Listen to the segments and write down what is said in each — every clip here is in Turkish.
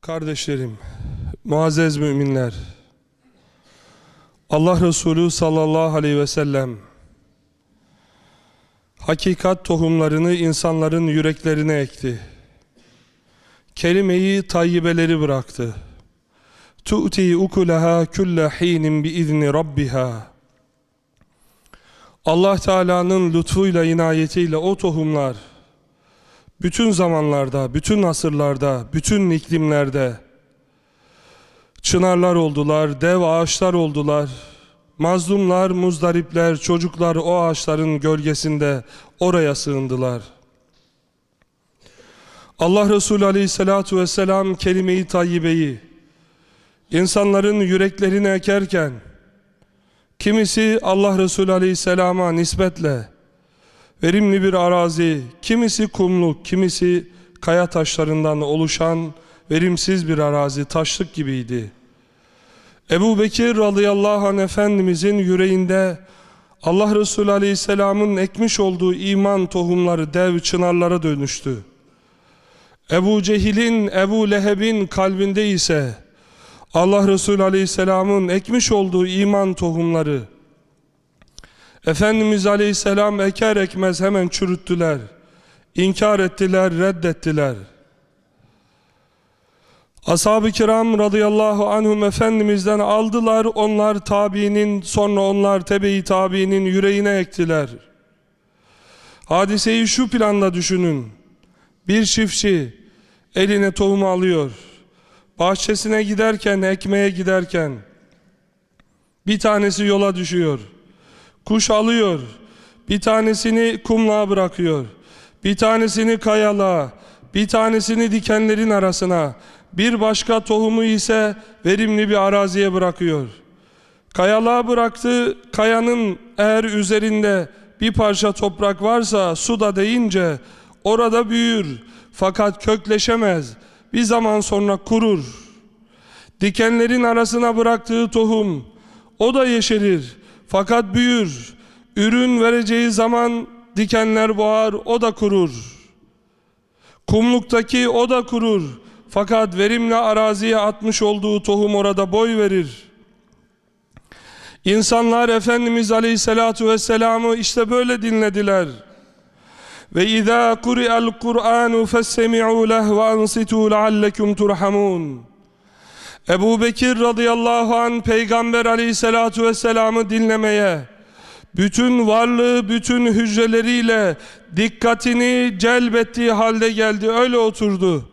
Kardeşlerim, muazzez müminler, Allah Resulü sallallahu aleyhi ve sellem hakikat tohumlarını insanların yüreklerine ekti. Kelimeyi tayyibeleri bıraktı. Tu'ti ukulaha kulle hinin bi izni rabbiha. Allah Teala'nın lütfuyla, inayetiyle o tohumlar bütün zamanlarda, bütün asırlarda, bütün iklimlerde çınarlar oldular, dev ağaçlar oldular. Mazlumlar, muzdaripler, çocuklar o ağaçların gölgesinde oraya sığındılar. Allah Resulü Aleyhisselatü Vesselam kelime-i tayyibeyi insanların yüreklerine ekerken kimisi Allah Resulü Aleyhisselam'a nispetle verimli bir arazi, kimisi kumluk, kimisi kaya taşlarından oluşan verimsiz bir arazi, taşlık gibiydi. Ebu Bekir radıyallahu anh Efendimizin yüreğinde Allah Resulü aleyhisselamın ekmiş olduğu iman tohumları dev çınarlara dönüştü. Ebu Cehil'in, Ebu Leheb'in kalbinde ise Allah Resulü aleyhisselamın ekmiş olduğu iman tohumları Efendimiz Aleyhisselam eker ekmez hemen çürüttüler. İnkar ettiler, reddettiler. Ashab-ı kiram radıyallahu anhum Efendimiz'den aldılar. Onlar tabiinin, sonra onlar tebe-i tabiinin yüreğine ektiler. Hadiseyi şu planda düşünün. Bir çiftçi eline tohumu alıyor. Bahçesine giderken, ekmeğe giderken bir tanesi yola düşüyor. Kuş alıyor. Bir tanesini kumluğa bırakıyor. Bir tanesini kayalığa. Bir tanesini dikenlerin arasına. Bir başka tohumu ise verimli bir araziye bırakıyor. Kayalığa bıraktı. Kayanın eğer üzerinde bir parça toprak varsa su da deyince orada büyür. Fakat kökleşemez. Bir zaman sonra kurur. Dikenlerin arasına bıraktığı tohum o da yeşerir. Fakat büyür. Ürün vereceği zaman dikenler boğar, o da kurur. Kumluktaki o da kurur. Fakat verimli araziye atmış olduğu tohum orada boy verir. İnsanlar Efendimiz Aleyhisselatu Vesselam'ı işte böyle dinlediler. Ve izâ kuri'el Kur'anu festemi'û leh ve ansitû leallekum turhamun. Ebu Bekir radıyallahu an Peygamber aleyhissalatu vesselam'ı dinlemeye, bütün varlığı, bütün hücreleriyle dikkatini celbettiği halde geldi, öyle oturdu.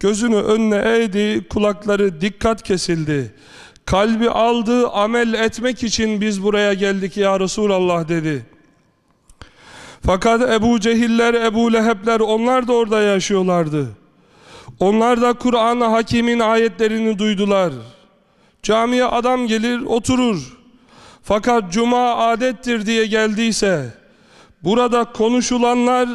Gözünü önüne eğdi, kulakları dikkat kesildi. Kalbi aldı, amel etmek için biz buraya geldik ya Resulallah dedi. Fakat Ebu Cehiller, Ebu Lehebler onlar da orada yaşıyorlardı. Onlar da Kur'an-ı Hakim'in ayetlerini duydular. Camiye adam gelir oturur. Fakat cuma adettir diye geldiyse burada konuşulanlar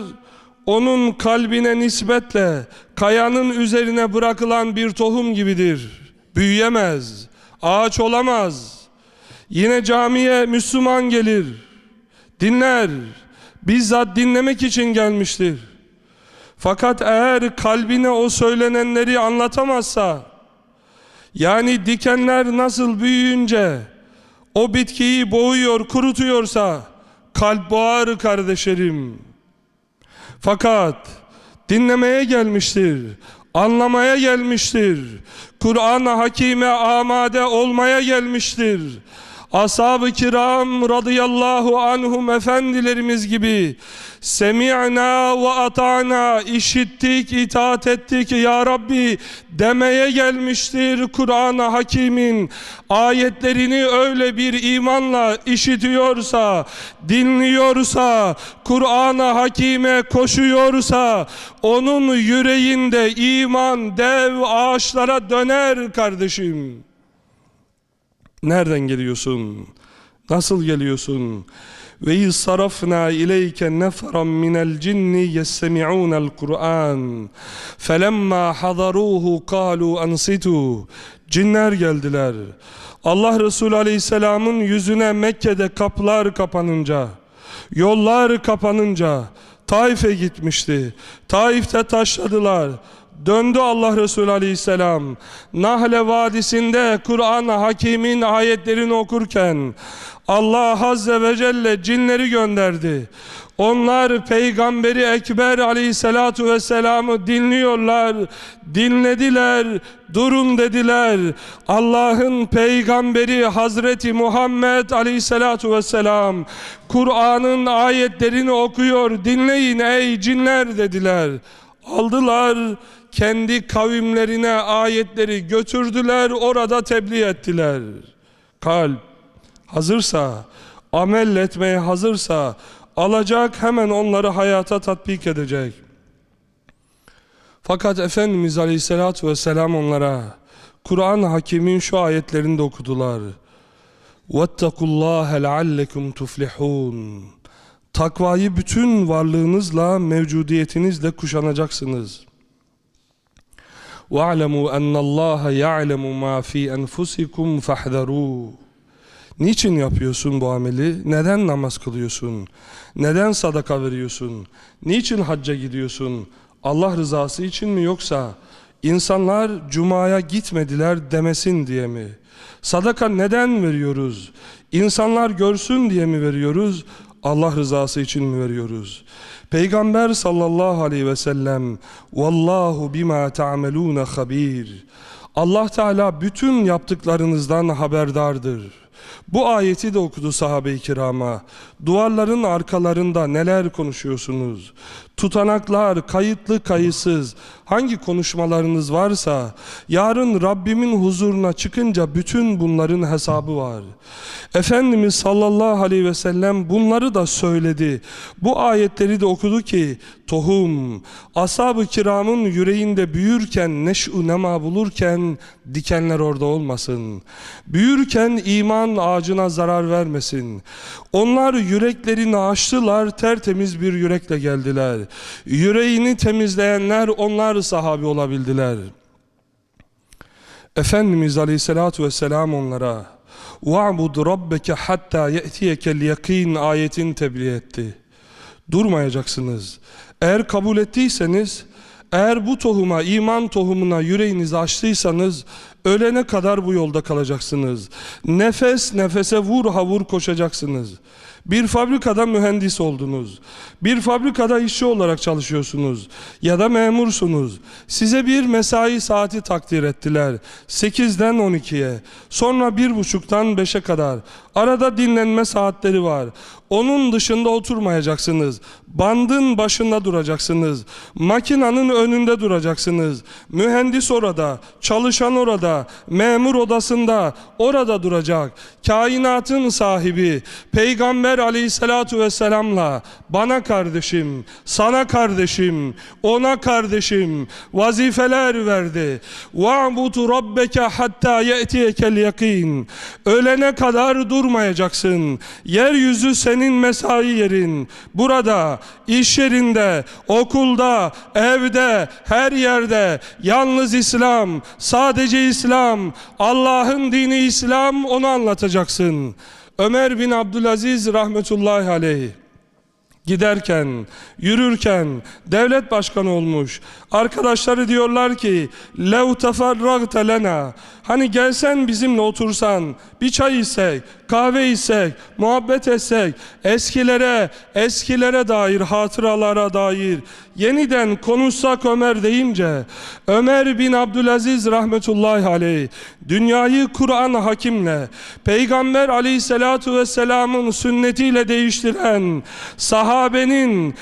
onun kalbine nispetle kayanın üzerine bırakılan bir tohum gibidir. Büyüyemez, ağaç olamaz. Yine camiye Müslüman gelir, dinler, bizzat dinlemek için gelmiştir. Fakat eğer kalbine o söylenenleri anlatamazsa, yani dikenler nasıl büyüyünce o bitkiyi boğuyor, kurutuyorsa, kalp boğar kardeşlerim. Fakat dinlemeye gelmiştir, anlamaya gelmiştir, Kur'an-ı Hakime amade olmaya gelmiştir. Ashab-ı kiram radıyallahu anhum efendilerimiz gibi semi'na ve ata'na işittik, itaat ettik ya Rabbi demeye gelmiştir Kur'an-ı Hakim'in ayetlerini öyle bir imanla işitiyorsa, dinliyorsa, Kur'an-ı Hakim'e koşuyorsa onun yüreğinde iman dev ağaçlara döner kardeşim. Nereden geliyorsun? Nasıl geliyorsun? Ve yusarafna ileyke neferan minel cinni yestemi'unel Kur'an. Felemma hadaruhu kalu ansitu. Cinler geldiler. Allah Resulü Aleyhisselam'ın yüzüne Mekke'de kapılar kapanınca, yollar kapanınca Taif'e gitmişti. Taif'te taşladılar. Döndü Allah Resulü Aleyhisselam. Nahle Vadisi'nde Kur'an Hakim'in ayetlerini okurken Allah Azze ve Celle cinleri gönderdi. Onlar Peygamberi Ekber Aleyhisselatu Vesselam'ı dinliyorlar, dinlediler, durun dediler. Allah'ın Peygamberi Hazreti Muhammed Aleyhisselatu Vesselam Kur'an'ın ayetlerini okuyor, dinleyin ey cinler dediler. Aldılar, kendi kavimlerine ayetleri götürdüler, orada tebliğ ettiler. Kalp hazırsa, amel etmeye hazırsa, alacak hemen onları hayata tatbik edecek. Fakat Efendimiz Aleyhisselatü Vesselam onlara Kur'an hakimin şu ayetlerini de okudular. وَاتَّقُوا اللّٰهَ لَعَلَّكُمْ تُفْلِحُونَ Takvayı bütün varlığınızla, mevcudiyetinizle kuşanacaksınız. وَاعْلَمُوا أَنَّ اللّٰهَ يَعْلَمُ مَا فِي أَنْفُسِكُمْ فَاحْذَرُوهُ Niçin yapıyorsun bu ameli? Neden namaz kılıyorsun? Neden sadaka veriyorsun? Niçin hacca gidiyorsun? Allah rızası için mi yoksa insanlar cumaya gitmediler demesin diye mi? Sadaka neden veriyoruz? İnsanlar görsün diye mi veriyoruz? Allah rızası için mi veriyoruz? Peygamber sallallahu aleyhi ve sellem Vallahu bima ta'melun habir. Allah Teala bütün yaptıklarınızdan haberdardır. Bu ayeti de okudu sahabe-i kirama. Duvarların arkalarında neler konuşuyorsunuz? Tutanaklar, kayıtlı kayıtsız, hangi konuşmalarınız varsa, yarın Rabbimin huzuruna çıkınca bütün bunların hesabı var. Efendimiz sallallahu aleyhi ve sellem bunları da söyledi. Bu ayetleri de okudu ki, tohum, ashab-ı kiramın yüreğinde büyürken, neş'u nema bulurken, dikenler orada olmasın. Büyürken iman ağacına zarar vermesin. Onlar yüreklerini açtılar, tertemiz bir yürekle geldiler. Yüreğini temizleyenler onlar sahabi olabildiler. Efendimiz Aleyhisselatü Vesselam onlara وَعْبُدْ رَبَّكَ حَتَّى يَأْتِيَكَ الْيَقِينَ ayetini tebliğ etti. Durmayacaksınız. Eğer kabul ettiyseniz, eğer bu tohuma, iman tohumuna yüreğinizi açtıysanız, ölene kadar bu yolda kalacaksınız. Nefes nefese vur havur koşacaksınız. Bir fabrikada mühendis oldunuz. Bir fabrikada işçi olarak çalışıyorsunuz. Ya da memursunuz. Size bir mesai saati takdir ettiler. 8'den 12'ye. Sonra 1.30'dan 5'e kadar. Arada dinlenme saatleri var. Onun dışında oturmayacaksınız. Bandın başında duracaksınız. Makinanın önünde duracaksınız. Mühendis orada, çalışan orada, memur odasında orada duracak. Kainatın sahibi Peygamber aleyhissalatu vesselamla bana kardeşim, sana kardeşim, ona kardeşim vazifeler verdi. وَعْبُدُ رَبَّكَ حَتَّى يَأْتِيَكَ الْيَقِينَ Ölene kadar durmayacaksın. Yeryüzü senin mesai yerin. Burada, iş yerinde, okulda, evde, her yerde yalnız İslam, sadece İslam, Allah'ın dini İslam onu anlatacaksın. Ömer bin Abdülaziz rahmetullahi aleyh giderken, yürürken devlet başkanı olmuş. Arkadaşları diyorlar ki lev teferragte lena hani gelsen bizimle otursan bir çay içsek, kahve içsek, muhabbet etsek eskilere, eskilere dair hatıralara dair yeniden konuşsak Ömer deyince Ömer bin Abdülaziz rahmetullahi aleyh dünyayı Kur'an hakimle Peygamber aleyhissalatu vesselamın sünnetiyle değiştiren sahabenin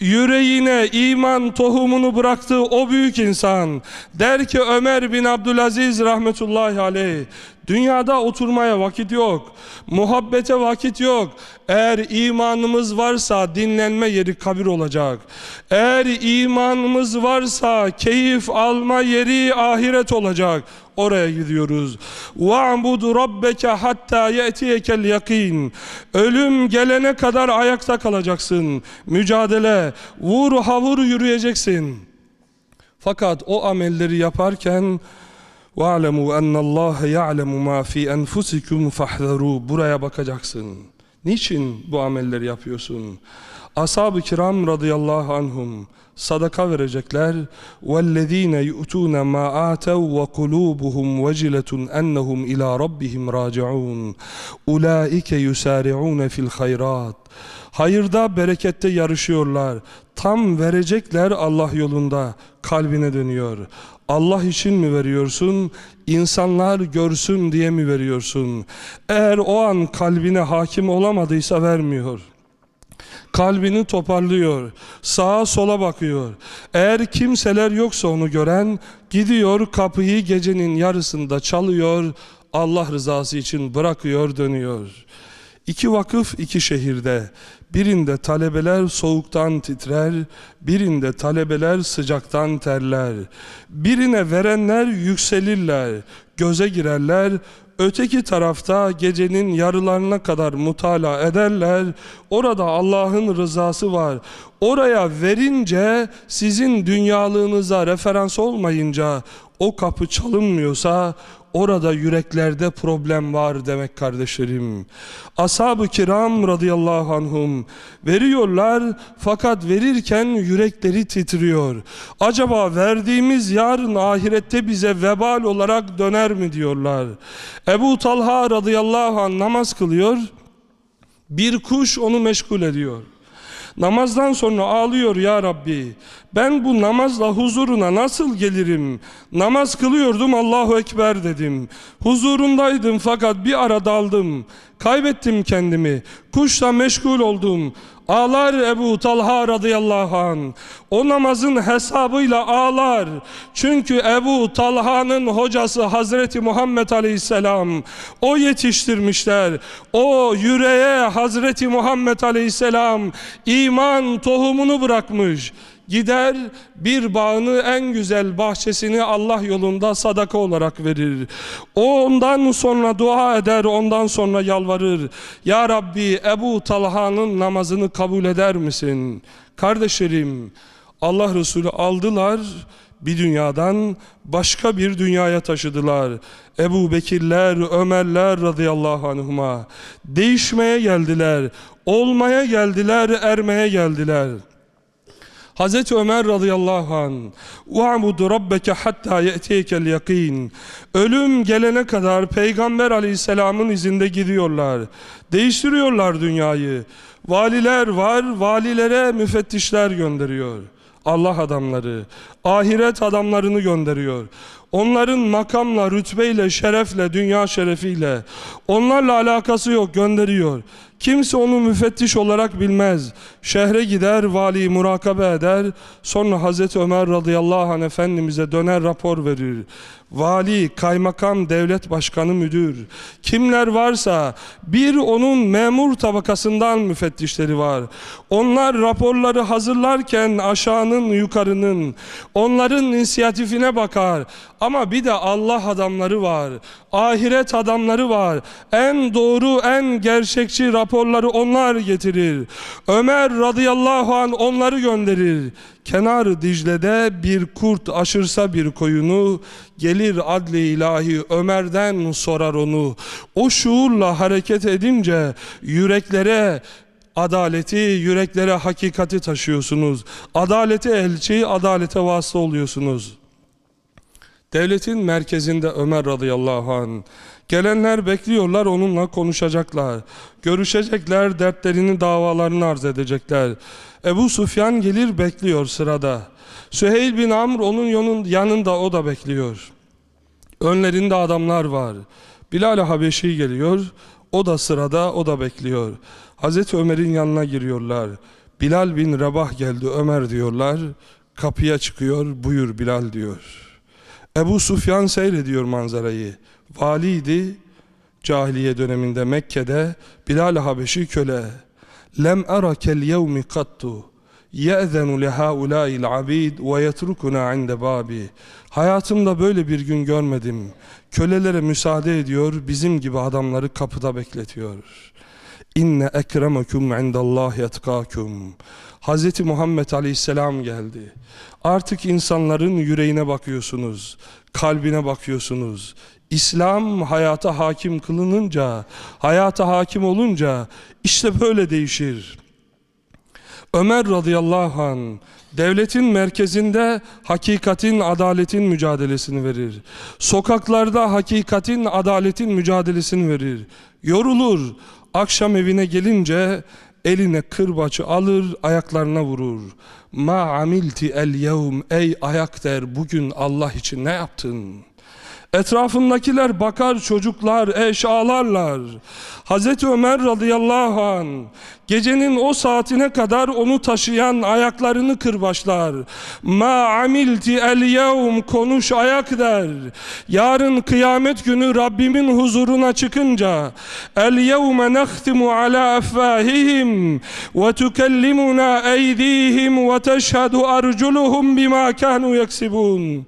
yüreğine iman tohumunu bıraktığı o büyük insan der ki Ömer bin Abdülaziz rahmetullahi aleyh Dünyada oturmaya vakit yok. Muhabbete vakit yok. Eğer imanımız varsa dinlenme yeri kabir olacak. Eğer imanımız varsa keyif alma yeri ahiret olacak. Oraya gidiyoruz. Va'budu rabbeke hatta ye'tiyekel yakin. Ölüm gelene kadar ayakta kalacaksın. Mücadele, vur havur yürüyeceksin. Fakat o amelleri yaparken وَاعْلَمُوا أَنَّ اللّٰهَ يَعْلَمُ مَا فِي أَنْفُسِكُمْ فَاحْذَرُوا Buraya bakacaksın. Niçin bu amelleri yapıyorsun? Ashab-ı kiram radıyallahu anhum sadaka verecekler. وَالَّذ۪ينَ يُؤْتُونَ مَا آتَوْا وَقُلُوبُهُمْ وَجِلَةٌ أَنَّهُمْ إِلَى رَبِّهِمْ رَاجِعُونَ اُولَٰئِكَ يُسَارِعُونَ فِي الْخَيْرَاتِ Hayırda, berekette yarışıyorlar. Tam verecekler Allah yolunda. Kalbine dönüyor. Allah için mi veriyorsun? İnsanlar görsün diye mi veriyorsun? Eğer o an kalbine hakim olamadıysa vermiyor. Kalbini toparlıyor. Sağa sola bakıyor. Eğer kimseler yoksa onu gören gidiyor kapıyı gecenin yarısında çalıyor. Allah rızası için bırakıyor dönüyor. İki vakıf iki şehirde. Birinde talebeler soğuktan titrer, birinde talebeler sıcaktan terler. Birine verenler yükselirler, göze girerler, öteki tarafta gecenin yarılarına kadar mutala ederler. Orada Allah'ın rızası var. Oraya verince sizin dünyalığınıza referans olmayınca o kapı çalınmıyorsa orada yüreklerde problem var demek kardeşlerim. Ashab-ı kiram radıyallahu anhum veriyorlar fakat verirken yürekleri titriyor. Acaba verdiğimiz yarın ahirette bize vebal olarak döner mi diyorlar. Ebu Talha radıyallahu anh namaz kılıyor. Bir kuş onu meşgul ediyor. Namazdan sonra ağlıyor ya Rabbi. Ben bu namazla huzuruna nasıl gelirim? Namaz kılıyordum Allahu Ekber dedim. Huzurundaydım fakat bir ara daldım. Kaybettim kendimi. Kuşla meşgul oldum. Ağlar Ebu Talha radıyallahu an. O namazın hesabıyla ağlar. Çünkü Ebu Talha'nın hocası Hazreti Muhammed aleyhisselam. O yetiştirmişler. O yüreğe Hazreti Muhammed aleyhisselam iman tohumunu bırakmış. Gider bir bağını en güzel bahçesini Allah yolunda sadaka olarak verir. O ondan sonra dua eder, ondan sonra yalvarır. Ya Rabbi Ebu Talha'nın namazını kabul eder misin? Kardeşlerim Allah Resulü aldılar bir dünyadan başka bir dünyaya taşıdılar. Ebu Bekirler, Ömerler radıyallahu anhuma değişmeye geldiler, olmaya geldiler, ermeye geldiler. Hazreti Ömer radıyallahu an "U'budu rabbeke hatta ye'tiyekel yakin." Ölüm gelene kadar Peygamber aleyhisselamın izinde gidiyorlar. Değiştiriyorlar dünyayı. Valiler var, valilere müfettişler gönderiyor. Allah adamları, ahiret adamlarını gönderiyor. Onların makamla, rütbeyle, şerefle, dünya şerefiyle onlarla alakası yok gönderiyor. Kimse onu müfettiş olarak bilmez. Şehre gider, valiyi murakabe eder. Sonra Hazreti Ömer radıyallahu anh Efendimiz'e döner rapor verir. Vali, kaymakam, devlet başkanı, müdür. Kimler varsa bir onun memur tabakasından müfettişleri var. Onlar raporları hazırlarken aşağının yukarının, onların inisiyatifine bakar. Ama bir de Allah adamları var. Ahiret adamları var. En doğru, en gerçekçi raporları onlar getirir. Ömer radıyallahu an onları gönderir. Kenar Dicle'de bir kurt aşırsa bir koyunu, gelir adli ilahi Ömer'den sorar onu. O şuurla hareket edince yüreklere adaleti, yüreklere hakikati taşıyorsunuz. Adalete elçi, adalete vasıta oluyorsunuz. Devletin merkezinde Ömer radıyallahu an. Gelenler bekliyorlar onunla konuşacaklar. Görüşecekler, dertlerini, davalarını arz edecekler. Ebu Sufyan gelir bekliyor sırada. Süheyl bin Amr onun yanında o da bekliyor. Önlerinde adamlar var. Bilal Habeşi geliyor. O da sırada, o da bekliyor. Hazreti Ömer'in yanına giriyorlar. Bilal bin Rabah geldi Ömer diyorlar. Kapıya çıkıyor, buyur Bilal diyor. Ebu Sufyan seyrediyor manzarayı. Valiydi cahiliye döneminde Mekke'de Bilal Habeşi köle. Lem arakel yevmi kattu ye'zenu lehaulâil abid ve yetrukuna inde babi. Hayatımda böyle bir gün görmedim. Kölelere müsaade ediyor, bizim gibi adamları kapıda bekletiyor. İnne ekremekum indallahi etkakum. Hz. Muhammed Aleyhisselam geldi. Artık insanların yüreğine bakıyorsunuz, kalbine bakıyorsunuz. İslam hayata hakim kılınınca, hayata hakim olunca işte böyle değişir. Ömer radıyallahu an devletin merkezinde hakikatin, adaletin mücadelesini verir. Sokaklarda hakikatin, adaletin mücadelesini verir. Yorulur. Akşam evine gelince eline kırbaçı alır, ayaklarına vurur. Ma amilti el yevm ey ayak der bugün Allah için ne yaptın? Etrafındakiler bakar çocuklar, eş ağlarlar. Hazreti Ömer radıyallahu an gecenin o saatine kadar onu taşıyan ayaklarını kırbaçlar. Ma amilti el yevm konuş ayak der. Yarın kıyamet günü Rabbimin huzuruna çıkınca el yevme nehtimu ala efvahihim ve tukellimuna eydihim ve teşhedü arculuhum bima kanu yaksibun.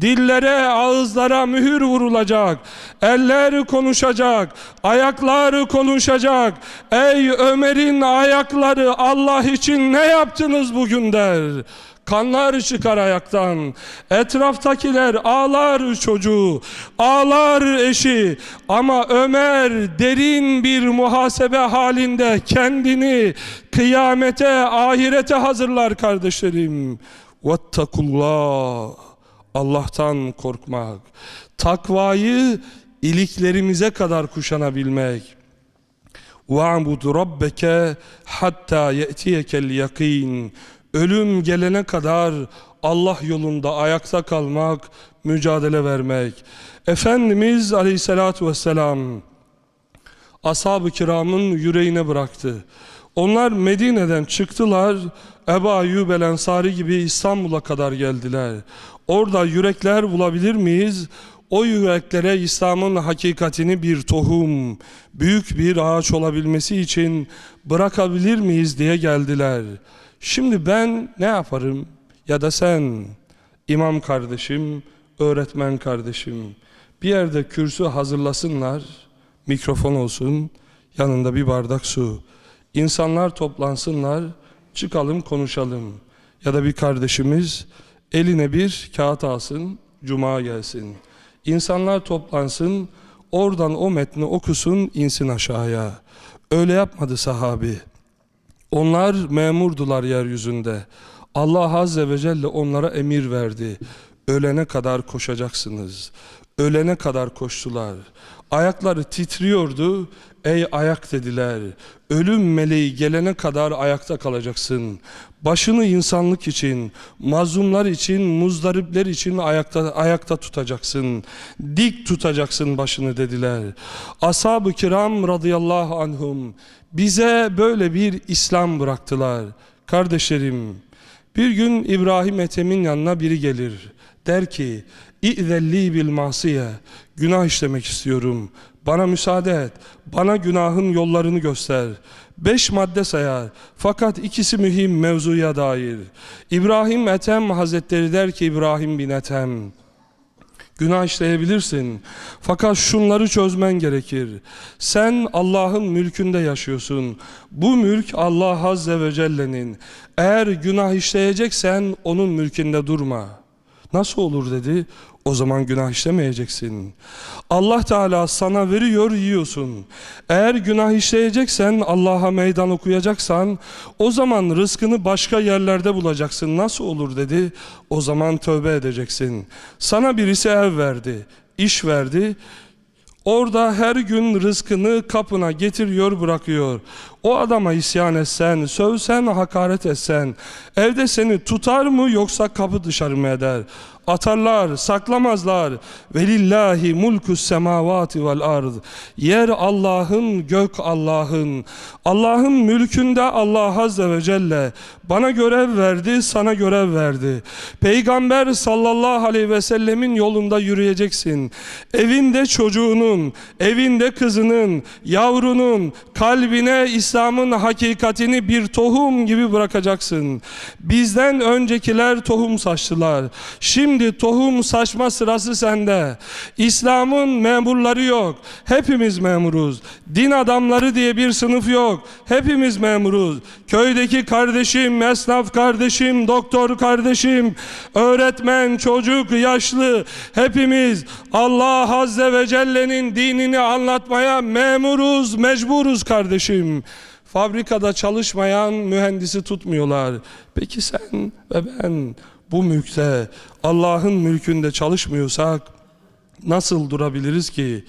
Dillere, ağızlara mühür vurulacak. Eller konuşacak. Ayaklar konuşacak. Ey Ömer'in ayakları Allah için ne yaptınız bugün der. Kanlar çıkar ayaktan. Etraftakiler ağlar çocuğu, ağlar eşi. Ama Ömer derin bir muhasebe halinde kendini kıyamete, ahirete hazırlar kardeşlerim. Vettakullah. Allah'tan korkmak, takvayı iliklerimize kadar kuşanabilmek. وَعْبُدْ رَبَّكَ hatta ye'tiyekel yakin. Ölüm gelene kadar Allah yolunda ayakta kalmak, mücadele vermek. Efendimiz Aleyhisselatü Vesselam ashab-ı kiramın yüreğine bıraktı. Onlar Medine'den çıktılar, Ebu Ayyub el Ensari gibi İstanbul'a kadar geldiler. Orada yürekler bulabilir miyiz? O yüreklere İslam'ın hakikatini bir tohum, büyük bir ağaç olabilmesi için bırakabilir miyiz diye geldiler. Şimdi ben ne yaparım? Ya da sen, imam kardeşim, öğretmen kardeşim, bir yerde kürsü hazırlasınlar, mikrofon olsun, yanında bir bardak su. İnsanlar toplansınlar, çıkalım konuşalım. Ya da bir kardeşimiz eline bir kağıt alsın, cuma gelsin. İnsanlar toplansın, oradan o metni okusun, insin aşağıya. Öyle yapmadı sahabi. Onlar memurdular yeryüzünde. Allah Azze ve Celle onlara emir verdi. Ölene kadar koşacaksınız. Ölene kadar koştular. Ayakları titriyordu. Ey ayak dediler. Ölüm meleği gelene kadar ayakta kalacaksın. Başını insanlık için, mazlumlar için, muzdaripler için ayakta ayakta tutacaksın. Dik tutacaksın başını dediler. Ashab-ı kiram radıyallahu anhum bize böyle bir İslam bıraktılar. Kardeşlerim, bir gün İbrahim Ethem'in yanına biri gelir. Der ki, İ'zelli bil masiye, günah işlemek istiyorum. Bana müsaade et, bana günahın yollarını göster. Beş madde sayar. Fakat ikisi mühim mevzuya dair. İbrahim Ethem Hazretleri der ki İbrahim bin Ethem, Günah işleyebilirsin. Fakat şunları çözmen gerekir. Sen Allah'ın mülkünde yaşıyorsun. Bu mülk Allah Azze ve Celle'nin. Eğer günah işleyeceksen onun mülkünde durma. Nasıl olur dedi. O zaman günah işlemeyeceksin. Allah Teala sana veriyor yiyorsun. Eğer günah işleyeceksen Allah'a meydan okuyacaksan o zaman rızkını başka yerlerde bulacaksın. Nasıl olur dedi. O zaman tövbe edeceksin. Sana birisi ev verdi, iş verdi. Orada her gün rızkını kapına getiriyor bırakıyor. O adama isyan etsen, sövsen, hakaret etsen, evde seni tutar mı yoksa kapı dışarı mı eder? Atarlar, saklamazlar. Velillahi mulkus semavati vel ard. Yer Allah'ın, gök Allah'ın. Allah'ın mülkünde Allah Azze ve Celle bana görev verdi, sana görev verdi. Peygamber sallallahu aleyhi ve sellemin yolunda yürüyeceksin. Evinde çocuğunun, evinde kızının, yavrunun kalbine İslam'ın hakikatini bir tohum gibi bırakacaksın. Bizden öncekiler tohum saçtılar. Şimdi tohum saçma sırası sende. İslam'ın memurları yok. Hepimiz memuruz. Din adamları diye bir sınıf yok. Hepimiz memuruz. Köydeki kardeşim, esnaf kardeşim, doktor kardeşim, öğretmen, çocuk, yaşlı hepimiz Allah Azze ve Celle'nin dinini anlatmaya memuruz, mecburuz kardeşim. Fabrikada çalışmayan mühendisi tutmuyorlar. Peki sen ve ben bu mülkte Allah'ın mülkünde çalışmıyorsak nasıl durabiliriz ki?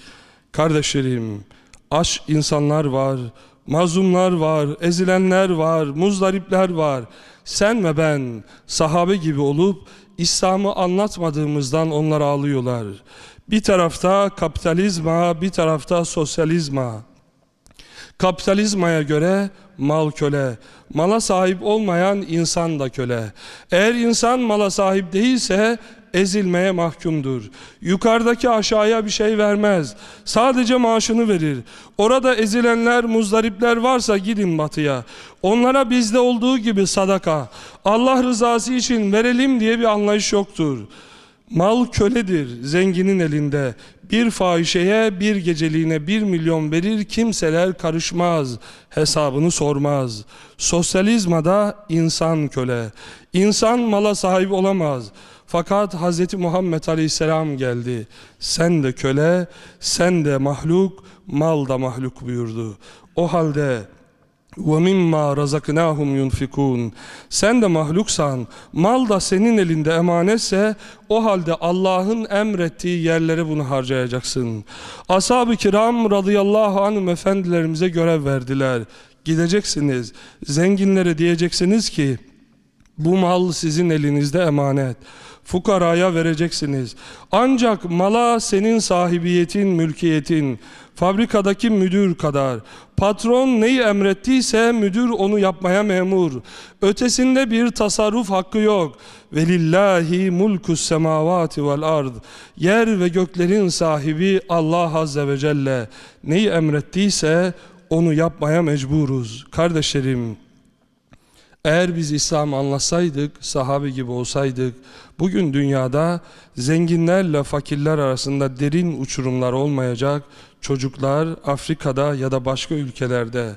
Kardeşlerim, aç insanlar var, mazlumlar var, ezilenler var, muzdaripler var. Sen ve ben sahabe gibi olup İslam'ı anlatmadığımızdan onlar ağlıyorlar. Bir tarafta kapitalizma, bir tarafta sosyalizma. Kapitalizmaya göre mal köle, mala sahip olmayan insan da köle. Eğer insan mala sahip değilse ezilmeye mahkumdur. Yukarıdaki aşağıya bir şey vermez. Sadece maaşını verir. Orada ezilenler, muzdaripler varsa gidin batıya. Onlara bizde olduğu gibi sadaka, Allah rızası için verelim diye bir anlayış yoktur. Mal köledir zenginin elinde. Bir fahişeye bir geceliğine bir milyon verir kimseler karışmaz. Hesabını sormaz. Sosyalizmada insan köle. İnsan mala sahip olamaz. Fakat Hz. Muhammed Aleyhisselam geldi. Sen de köle, sen de mahluk, mal da mahluk buyurdu. O halde وَمِمَّا رَزَقْنَاهُمْ يُنْفِكُونَ Sen de mahluksan, mal da senin elinde emanetse, o halde Allah'ın emrettiği yerlere bunu harcayacaksın. Ashab-ı kiram radıyallahu anh efendilerimize görev verdiler. Gideceksiniz, zenginlere diyeceksiniz ki, bu mal sizin elinizde emanet. Fukaraya vereceksiniz. Ancak mala senin sahibiyetin, mülkiyetin, fabrikadaki müdür kadar. Patron neyi emrettiyse müdür onu yapmaya memur. Ötesinde bir tasarruf hakkı yok. Velillahi mulkus semavati vel ard. Yer ve göklerin sahibi Allah azze ve celle. Neyi emrettiyse onu yapmaya mecburuz. Kardeşlerim, eğer biz İslam'ı anlasaydık, sahabe gibi olsaydık, bugün dünyada zenginlerle fakirler arasında derin uçurumlar olmayacak, çocuklar Afrika'da ya da başka ülkelerde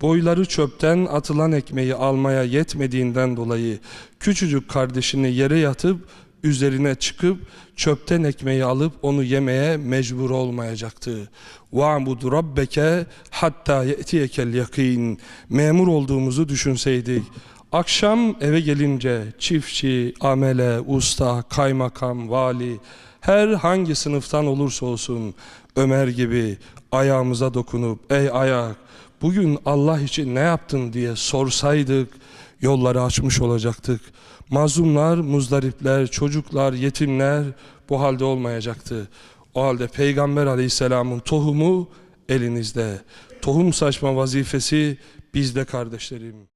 boyları çöpten atılan ekmeği almaya yetmediğinden dolayı küçücük kardeşini yere yatıp üzerine çıkıp çöpten ekmeği alıp onu yemeye mecbur olmayacaktı. وَعْبُدْ رَبَّكَ hatta ye'tiyekel yakin. Memur olduğumuzu düşünseydik. Akşam eve gelince çiftçi, amele, usta, kaymakam, vali, her hangi sınıftan olursa olsun Ömer gibi ayağımıza dokunup ey ayak bugün Allah için ne yaptın diye sorsaydık yolları açmış olacaktık. Mazlumlar, muzdaripler, çocuklar, yetimler bu halde olmayacaktı. O halde Peygamber aleyhisselamın tohumu elinizde. Tohum saçma vazifesi bizde kardeşlerim.